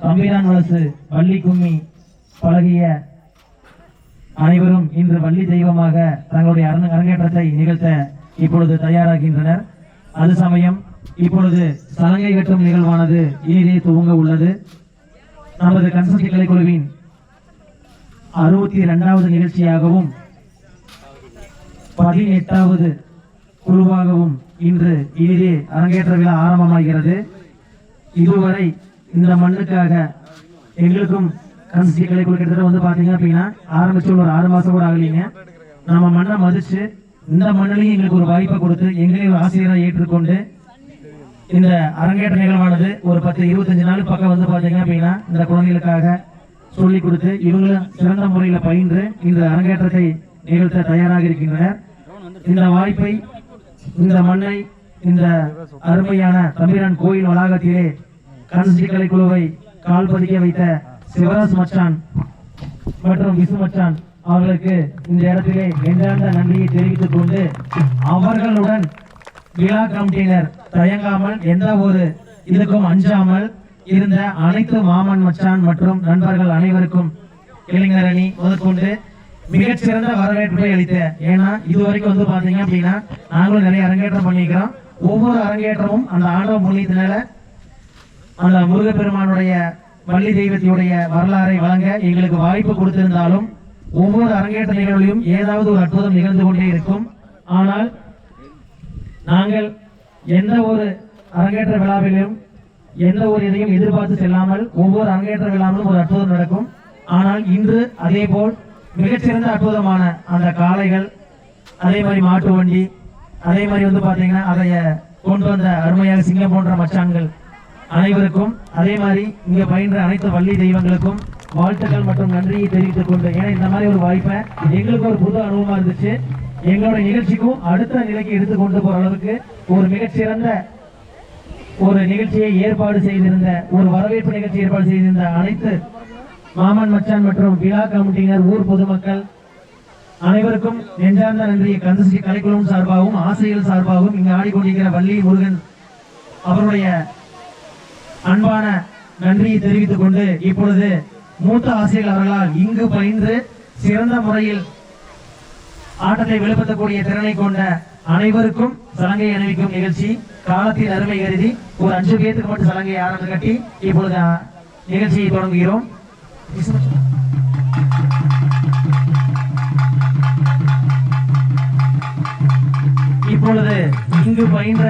தம்பிரான் வலசு வள்ளி கும்மி பழகிய அனைவரும் இன்று வள்ளி தெய்வமாக தங்களுடைய அரங்க- அரங்கேற்றத்தை நிகழ்த்த இப்பொழுது தயாராகின்றனர். அது சமயம் இப்பொழுது சலங்கை கட்டும் நிகழ்வானது இனிதே துவங்க உள்ளது. நமது கன்சல்டி கலைக்குழுவின் அறுபத்தி இரண்டாவது நிகழ்ச்சியாகவும் பதினெட்டாவது குழுவாகவும் இன்று இனிதே அரங்கேற்ற விழா ஆரம்பமாகிறது. இதுவரை இந்த மண்ணுக்காக எங்களுக்கும் கன்ஸ்டி கலை கிட்டத்தட்ட வந்து பாத்தீங்க அப்படின்னா ஆரம்பிச்சு ஒரு ஆறு மாசம் கூட ஆகலைங்க. நம்ம மண்ணை மதிச்சு இந்த மண்ணிலையும் எங்களுக்கு ஒரு வாய்ப்பை கொடுத்து எங்களையும் ஒரு ஆசிரியராக ஏற்றுக்கொண்டு இந்த அரங்கேற்ற நிகழ்வானது ஒரு பத்து இருபத்தஞ்சு நாள் பக்கம் வந்து பாத்தீங்க அப்படின்னா இந்த குழந்தைகளுக்காக சொல்லி கொடுத்து இவங்களும் சிறந்த முறையில் பயின்று இந்த அரங்கேற்றத்தை நிகழ்த்த தயாராக இருக்கின்றனர். இந்த வாய்ப்பை இந்த மண்ணை இந்த அருமையான தம்பிரான் கோயில் வளாகத்திலே கன்ஸ்டி கலைக்குழுவை கால் பதிக்க வைத்த சிவராஜ் மச்சான் மற்றும் விசு மச்சான் அவர்களுக்கு இந்த இடத்திலே நெஞ்சார்ந்த நன்றியை தெரிவித்துக் கொண்டு அவர்களுடன் விழா கமிட்டியினர் தயங்காமல் எந்த ஒரு இதுக்கும் அஞ்சாமல் இருந்த அனைத்து மாமன் மச்சான் மற்றும் நண்பர்கள் அனைவருக்கும் இளைஞர் அணி முதற்கொண்டு மிகச்சிறந்த வரவேற்பை அளித்த. ஏன்னா இதுவரைக்கும் வந்து பாத்தீங்க அப்படின்னா நாங்களும் நிறைய அரங்கேற்றம் பண்ணிக்கிறோம் ஒவ்வொரு அரங்கேற்றமும் அந்த ஆண்டவ புண்ணியத்தினால அந்த முருகப்பெருமானுடைய வள்ளி தெய்வத்தினுடைய வரலாறை வழங்க எங்களுக்கு வாய்ப்பு கொடுத்திருந்தாலும் ஒவ்வொரு அரங்கேற்ற நிகழ்விலும் ஏதாவது ஒரு அற்புதம் நிகழ்ந்து கொண்டே இருக்கும். ஆனால் நாங்கள் எந்த ஒரு அரங்கேற்ற விழாவிலும் எந்த ஒரு இதையும் எதிர்பார்த்து செல்லாமல் ஒவ்வொரு அரங்கேற்ற விழாவிலும் ஒரு அற்புதம் நடக்கும். ஆனால் இன்று அதே போல் மிகச்சிறந்த அற்புதமான அந்த காளைகள் அதே மாதிரி மாட்டு வண்டி அதே மாதிரி வந்து பார்த்தீங்கன்னா அதைய கொண்டு வந்த அருமையாக சிங்கம் போன்ற மச்சான்கள் அனைவருக்கும் அதே மாதிரி இங்க பயின்ற அனைத்து வள்ளி தெய்வங்களுக்கும் வாழ்த்துக்கள் மற்றும் நன்றியை தெரிவித்துக் கொண்டு. ஏன்னா இந்த மாதிரி ஒரு வாய்ப்பை எங்களுக்கு ஒரு புது அனுபவமா இருந்துச்சு. எங்களோட நிகழ்ச்சிக்கும் அடுத்த நிலைக்கு எடுத்து கொண்டு போற அளவுக்கு ஒரு மிகச்சிறந்த ஒரு நிகழ்ச்சியை ஏற்பாடு செய்திருந்த ஒரு வரவேற்பு நிகழ்ச்சி ஏற்பாடு செய்திருந்த அனைத்து மாமன் மச்சான் மற்றும் விழா கமிட்டியினர் ஊர் பொதுமக்கள் அனைவருக்கும் நெஞ்சார்ந்த நன்றியை கந்தசி கலைக்குழுவும் சார்பாகவும் ஆசைகள் சார்பாகவும் இங்கு ஆடிக்கொண்டிருக்கிற வள்ளி முருகன் அவருடைய அன்பான நன்றியை தெரிவித்துக் கொண்டு இப்பொழுது மூத்த ஆசிரியர்கள் அவர்களால் இங்கு பயின்று சிறந்த முறையில் ஆட்டத்தை வெளிப்படுத்தக்கூடிய திறனை கொண்ட அனைவருக்கும் சலங்கை அணிவிக்கும் நிகழ்ச்சி காலத்தின் அருமை கருதி ஒரு அஞ்சு பேருக்கு மட்டும் சலங்கை ஆரம்பம் கட்டி இப்பொழுது நிகழ்ச்சியை தொடங்குகிறோம். இப்பொழுது இங்கு பயின்ற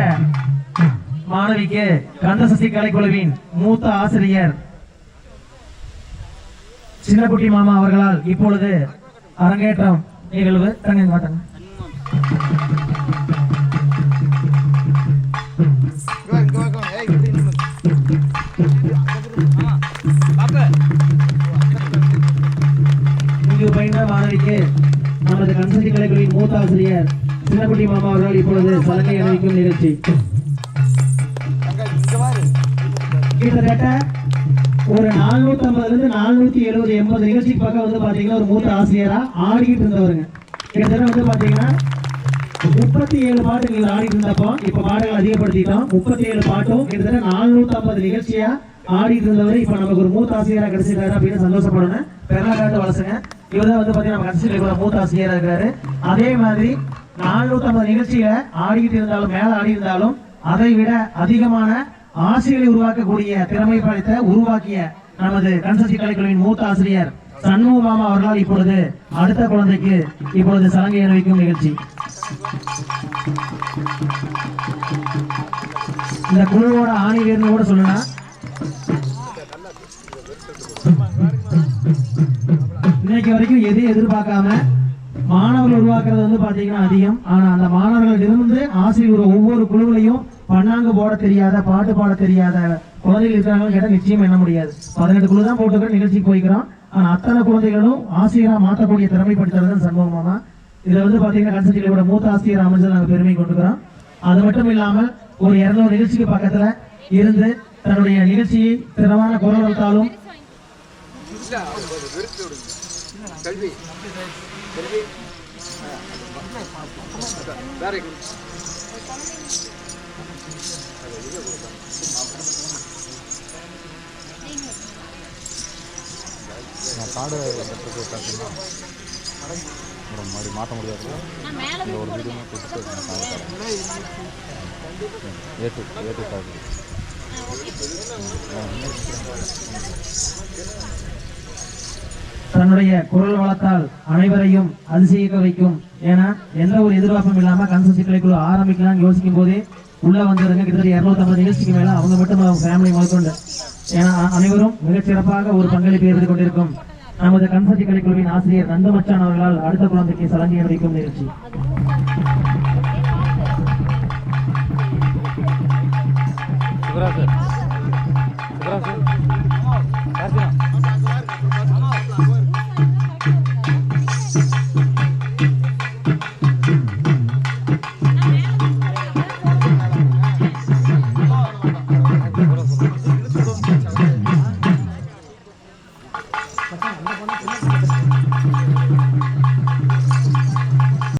மாணவிக்கு கந்தசசி கலைக்குழுவின் மூத்த ஆசிரியர். சின்னக்குட்டி மாமா அவர்களால் இப்பொழுது அரங்கேற்றம் நிகழ்வு. தங்க இங்கு பயின்ற மாணவிக்கு நமது கன்சல்டி கலைகளின் மூத்த ஆசிரியர் சின்னக்குட்டி மாமா அவர்கள் இப்பொழுது சலங்கை அணிவிக்கும் நிகழ்ச்சி. கிட்டத்தட்ட ஒரு நானூத்தி ஐம்பதுல இருந்து நானூத்தி எழுபது எண்பது நிகழ்ச்சிக்கு பக்கம் வந்து பாத்தீங்கன்னா ஒரு மூத்த ஆசிரியரா ஆடிக்கிட்டு இருந்தவருங்க. கிட்டத்தட்ட வந்து பாத்தீங்கன்னா முப்பத்தி ஏழு பாட்டு நீங்கள் ஆடிட்டு இருந்தப்போ இப்ப பாடங்கள் அதிகப்படுத்திட்டோம். முப்பத்தி ஏழு பாட்டும் கிட்டத்தட்ட நானூத்தி ஐம்பது நிகழ்ச்சியா ஆடிட்டு இருந்தவர். இப்ப நமக்கு ஒரு மூத்த ஆசிரியரா கிடைச்சிருக்காரு அப்படின்னு சந்தோஷப்படணும். பெருநாட்டு வளசுங்க இவர் தான் வந்து பாத்தீங்கன்னா நம்ம கடைசியில் மூத்த ஆசிரியரா இருக்காரு. அதே மாதிரி நானூத்தி ஐம்பது நிகழ்ச்சிகளை ஆடிக்கிட்டு இருந்தாலும் மேல ஆடி இருந்தாலும் அதை விட அதிகமான ஆசிரியரை உருவாக்கக்கூடிய திறமை படைத்த உருவாக்கிய நமது கன்சல்டி கலைக்குழுவின் மூத்த ஆசிரியர் சண்முக மாமா அவர்களால் இப்பொழுது அடுத்த குழந்தைக்கு இப்பொழுது சலங்கை அணிவிக்கும் நிகழ்ச்சி. இந்த குழுவோட ஆணையர்னு வேர்னு கூட சொல்லலாம். இன்னைக்கு வரைக்கும் எதையும் எதிர்பார்க்காம மாணவர்கள் உருவாக்குறது வந்து பாத்தீங்கன்னா அதிகம். ஆனா அந்த மாணவர்களிடமிருந்து ஆசிரியர் ஒவ்வொரு குழுவிலையும் பண்ணாங்க போட தெரியாத பாட்டு பாட தெரியாத குழந்தைகள் இருக்கிறாங்கன்னு கேட்டால் நிச்சயம் என்ன முடியாது. பதினெட்டு குழு தான் போட்டுக்கிறோம் நிகழ்ச்சிக்கு போய்க்கிறோம். ஆனால் அத்தனை குழந்தைகளும் ஆசிரியராக மாற்றக்கூடிய திறமைப்படுத்துறது தான் இதில் வந்து பார்த்தீங்கன்னா கன்சல்டிகளோட மூத்த ஆசிரியர் அமைச்சர் நாங்கள் பெருமை கொண்டுக்கிறோம். அது மட்டும் இல்லாமல் ஒரு இரநூறு நிகழ்ச்சிக்கு பக்கத்தில் இருந்து தன்னுடைய நிகழ்ச்சியை திறமான குரல் வளர்த்தாலும் வேற நான் கார்டு லெட்டருக்கு பார்த்தீங்கன்னா அப்புறம் மாதிரி மாற்ற முடியாது. இந்த ஒரு வீடியோ கொடுத்துட்டு நான் தன்னுடைய குரல் வளத்தால் அனைவரையும் அதிசயிக்க வைக்கும். ஏன்னா எந்த ஒரு எதிர்பார்ப்பும் இல்லாம கன்சல் சிக்கலைக்குழு ஆரம்பிக்கலாம்னு யோசிக்கும் போதே உள்ளே வந்துருங்க கிட்டத்தட்ட இரநூத்தம்பது நிகழ்ச்சிக்கு மேலே அவங்க மட்டும் அவங்க ஃபேமிலி முதற்கொண்டு. ஏன்னா அனைவரும் மிகச்சிறப்பாக ஒரு பங்களிப்பை எடுத்துக் கொண்டிருக்கும். நமது கன்சல் கலைக்குழுவின் ஆசிரியர் நந்தமச்சான் அவர்களால் அடுத்த குழந்தைக்கு சலங்கை அளிக்கும் நிகழ்ச்சி. சிவராஜ் சிவராஜ்